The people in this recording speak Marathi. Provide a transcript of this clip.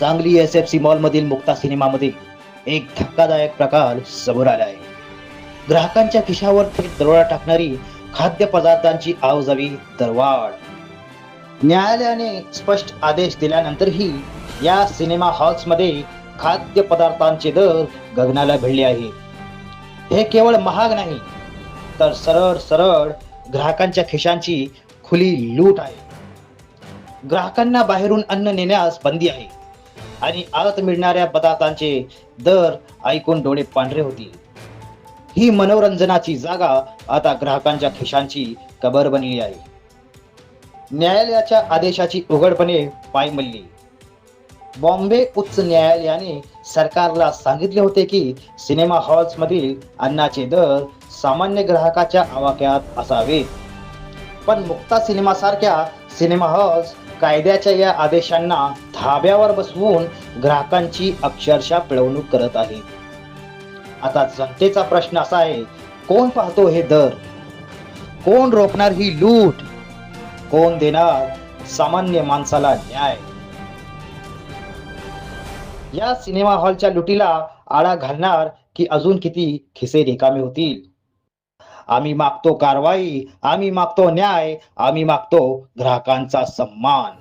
सांगली एस एफ सी मॉलमधील मुक्ता सिनेमामध्ये एक धक्कादायक प्रकार समोर आला आहे ग्राहकांच्या खिशावर थेट दरोडा टाकणारी खाद्यपदार्थांची आवजावी दरवाढ. न्यायालयाने स्पष्ट आदेश दिल्यानंतरही या सिनेमा हॉल्समध्ये खाद्यपदार्थांचे दर गगनाला भिडले आहे. हे केवळ महाग नाही तर सरळ सरळ ग्राहकांच्या खिशांची खुली लूट आहे. ग्राहकांना बाहेरून अन्न नेण्यास बंदी आहे. आणि आत मिळणाऱ्या पदार्थांचे दर ऐकून डोळे पांढरे होतील. ही मनोरंजनाची जागा आता ग्राहकांच्या खिशांची कबर बनली आहे. न्यायालयाच्या आदेशाची उघडपणे पायमल्ली बॉम्बे उच्च न्यायालयाने सरकारला सांगितले होते की सिनेमा हॉल्स मधील अन्नाचे दर सामान्य ग्राहकाच्या आवाक्यात असावेत. पण मुक्ता सिनेमा सारख्या सिनेमा हॉल्स कायद्याच्या या आदेशांना धाब्यावर बसवून ग्राहकांची अक्षरशः पिळवणूक करत आहे. आता जनतेचा प्रश्न असा आहे कोण पाहतो हे दर? कोण रोखणार ही लूट? कोण देणार सामान्य माणसाला न्याय? या सिनेमा हॉलच्या लुटीला आळा घालणार की अजून किती खिसे रिकामे होतील? आम्ही मागतो कारवाई आम्ही मागतो न्याय आम्ही मागतो ग्राहकांचा सन्मान.